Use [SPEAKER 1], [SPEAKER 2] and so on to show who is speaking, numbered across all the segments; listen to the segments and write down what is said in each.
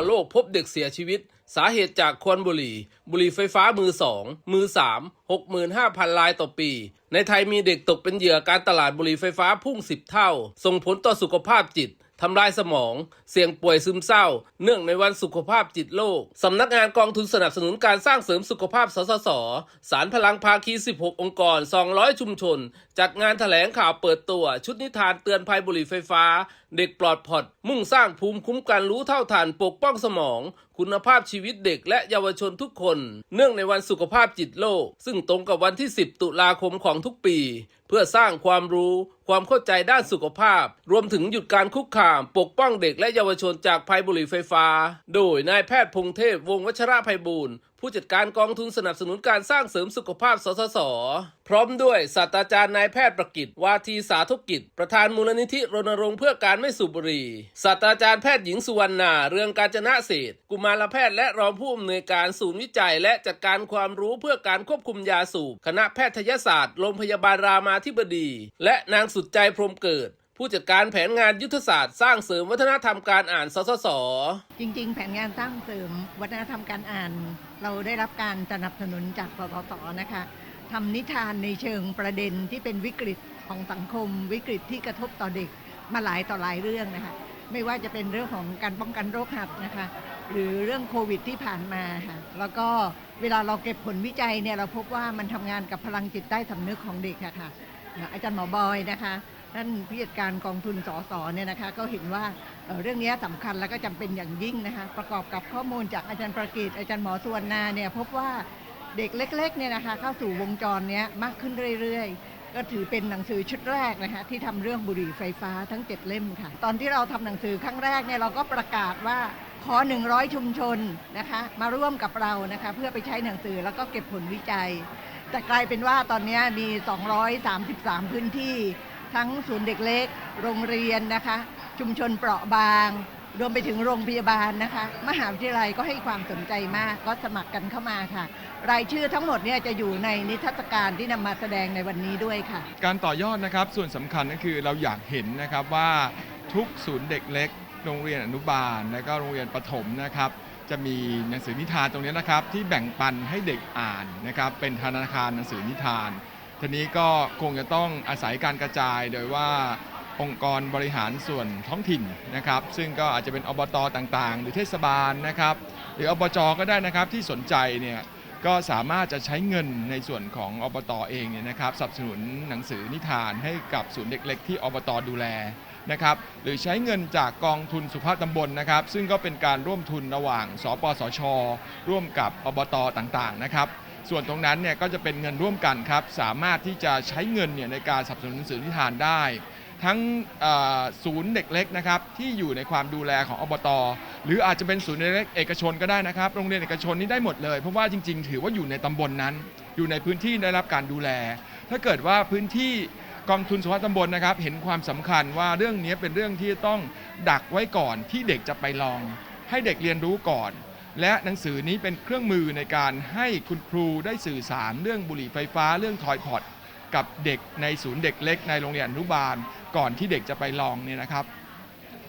[SPEAKER 1] คพบเด็กเสียชีวิต สาเหตุจากควันบุหรี่ บุหรี่ไฟฟ้ามือสองมือสามหกหมื่นห้าพันลายต่อปี ในไทยมีเด็กตกเป็นเหยื่อการตลาดบุหรี่ไฟฟ้าพุ่ง10เท่า ส่งผลต่อสุขภาพจิตทำลายสมอง เสี่ยงป่วยซึมเศร้า เนื่องในวันสุขภาพจิตโลก สำนักงานกองทุนสนับสนุนการสร้างเสริมสุขภาพ สสส สารพลังภาคี 16 องค์กร 200 ชุมชน จัดงานแถลงข่าวเปิดตัว ชุดนิทานเตือนภัยบุหรี่ไฟฟ้าเด็กปลอดพอดมุ่งสร้างภูมิคุ้มกันรู้เท่าทันปกป้องสมอง คุณภาพชีวิตเด็กและเยาวชนทุกคน เนื่องในวันสุขภาพจิตโลก ซึ่งตรงกับวันที่ 10 ตุลาคมของทุกปี เพื่อสร้างความรู้ ความเข้าใจด้านสุขภาพ รวมถึงหยุดการคุกคาม ปกป้องเด็กและเยาวชนจากภัยบุหรี่ไฟฟ้า โดยนายแพทย์พงเทพวงศ์วัชระภัยบูรณ์ผู้จัดการกองทุนสนับสนุนการสร้างเสริมสุขภาพสสส พร้อมด้วยศาสตราจารย์นายแพทย์ประกิตวาทีสาธุกิจ ประธานมูลนิธิรณรงค์เพื่อการไม่สูบบุหรี่ศาสตราจารย์แพทย์หญิงสุวรรณาเรืองการจนะเศษกุมารแพทย์และรองผู้อำนวยการศูนย์วิจัย และจัดการความรู้เพื่อการควบคุมยาสูบคณะแพทยศาสตร์โรงพยาบาลรามาธิบดี และนางสุดใจพรมเกิด ผู้จัดการแผนงานยุทธศาสตร์สร้างเสริมวัฒนธรรมการอ่านสสส
[SPEAKER 2] จริง ๆ แผนงานสร้างเสริมวัฒนธรรมการอ่าน เราได้รับการสนับสนุนจากสสสนะคะทำนิทานในเชิงประเด็นที่เป็นวิกฤตของสังคม วิกฤตที่กระทบต่อเด็กมาหลายต่อหลายเรื่องนะคะไม่ว่าจะเป็นเรื่องของการป้องกันโรคหัดนะคะ หรือเรื่องโควิดที่ผ่านมาค่ะแล้วก็เวลาเราเก็บผลวิจัยเนี่ยเราพบว่ามันทำงานกับพลังจิตใต้สำนึกของเด็กอะค่ะอาจารย์หมอบอยนะคะ ท่านผู้จัดการกองทุนสสเนี่ยนะคะก็เห็นว่าเเรื่องนี้สำคัญแล้วก็จำเป็นอย่างยิ่งนะคะประกอบกับข้อมูลจากอาจารย์ประกิตอาจารย์หมอสุวรรณาเนี่ยพบว่าเด็กเล็กๆเนี่ยนะคะเข้าสู่วงจรเนี้ยมากขึ้นเรื่อยๆ ก็ถือเป็นหนังสือชุดแรกนะคะที่ทำเรื่องบุหรี่ไฟฟ้าทั้ง 7 เล่มค่ะ ตอนที่เราทำหนังสือครั้งแรกเนี่ยเราก็ประกาศว่าขอ 100 ชุมชนนะคะมาร่วมกับเรานะคะเพื่อไปใช้หนังสือแล้วก็เก็บผลวิจัย แต่กลายเป็นว่าตอนนี้มี 233 พื้นที่ ทั้งศูนย์เด็กเล็ก โรงเรียนนะคะ ชุมชนเปราะบาง รวมไปถึงโรงพยาบาลนะคะ มหาวิทยาลัยก็ให้ความสนใจมากก็สมัครกันเข้ามาค่ะ รายชื่อทั้งหมดเนี่ยจะอยู่ในนิทรรศการที่นำมาแสดงในวันนี้ด้วยค่ะ
[SPEAKER 3] การต่อยอดนะครับส่วนสำคัญก็คือเราอยากเห็นนะครับว่าทุกศูนย์เด็กเล็ก โรงเรียนอนุบาล และก็โรงเรียนประถมนะครับ จะมีหนังสือนิทานตรงนี้นะครับ ที่แบ่งปันให้เด็กอ่านนะครับ เป็นธนาคารหนังสือนิทาน ทีนี้ก็คงจะต้องอาศัยการกระจายโดยว่าองค์กรบริหารส่วนท้องถิ่นนะครับ ซึ่งก็อาจจะเป็นอบตต่างๆ หรือเทศบาลนะครับ หรืออบจก็ได้นะครับที่สนใจเนี่ยก็สามารถจะใช้เงินในส่วนของอบตเองเนี่ยนะครับสนับสนุนหนังสือนิทานให้กับศูนย์เด็กเล็กที่อบตดูแลนะครับหรือใช้เงินจากกองทุนสุภาพตำบลนะครับ ซึ่งก็เป็นการร่วมทุนระหว่าง สปสช ร่วมกับอบตต่างๆนะครับ ส่วนตรงนั้นเนี่ยก็จะเป็นเงินร่วมกันครับ สามารถที่จะใช้เงินเนี่ยในการสนับสนุนหนังสือนิทานได้ ทั้งศูนย์เด็กเล็กนะครับที่อยู่ในความดูแลของอบต หรืออาจจะเป็นศูนย์เด็กเล็กเอกชนก็ได้นะครับ โรงเรียนเอกชนนี่ได้หมดเลยเพราะว่าจริง ๆ ถือว่าอยู่ในตำบลนั้น อยู่ในพื้นที่ได้รับการดูแล ถ้าเกิดว่าพื้นที่กองทุนสุขภาพตำบลนะครับ เห็นความสำคัญว่าเรื่องนี้เป็นเรื่องที่ต้องดักไว้ก่อนที่เด็กจะไปลอง ให้เด็กเรียนรู้ก่อน และหนังสือนี้เป็นเครื่องมือในการให้คุณครูได้สื่อสารเรื่องบุหรี่ไฟฟ้าเรื่องทอยพอดกับเด็กในศูนย์เด็กเล็กในโรงเรียนอนุบาล ก่อนที่เด็กจะไปลองเนี่ยนะครับ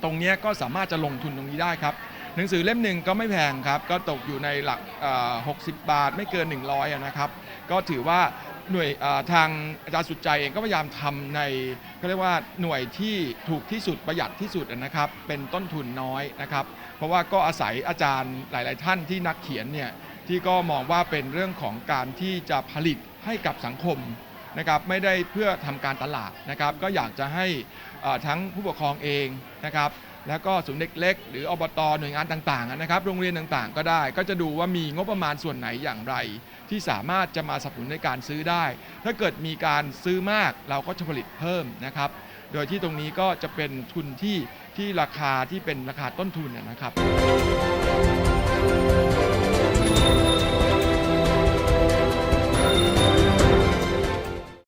[SPEAKER 3] ตรงนี้ก็สามารถจะลงทุนตรงนี้ได้ครับ หนังสือเล่มหนึ่งก็ไม่แพงครับ ก็ตกอยู่ในหลัก 60 บาทไม่เกิน 100นะครับ ก็ถือว่า หน่วยทางอาจารย์สุดใจเองก็พยายามทำในก็เรียกว่าหน่วยที่ถูกที่สุดประหยัดที่สุดนะครับ เป็นต้นทุนน้อยนะครับ เพราะว่าก็อาศัยอาจารย์หลาย ๆ ท่านที่นักเขียนเนี่ยที่ก็มองว่าเป็นเรื่องของการที่จะผลิตให้กับสังคมนะครับไม่ได้เพื่อทำการตลาดนะครับ ก็อยากจะให้ ทั้งผู้ปกครองเองนะครับแล้วก็ศูนย์เด็กเล็กหรืออบตหน่วยงานต่างๆนะครับ โรงเรียนต่างๆ ก็ได้ ก็จะดูว่ามีงบประมาณส่วนไหนอย่างไร ที่สามารถจะมาสนับสนุนในการซื้อได้ ถ้าเกิดมีการซื้อมากเราก็จะผลิตเพิ่มนะครับ โดยที่ตรงนี้ก็จะเป็นทุนที่ที่ราคาที่เป็นราคาต้นทุนนะครับ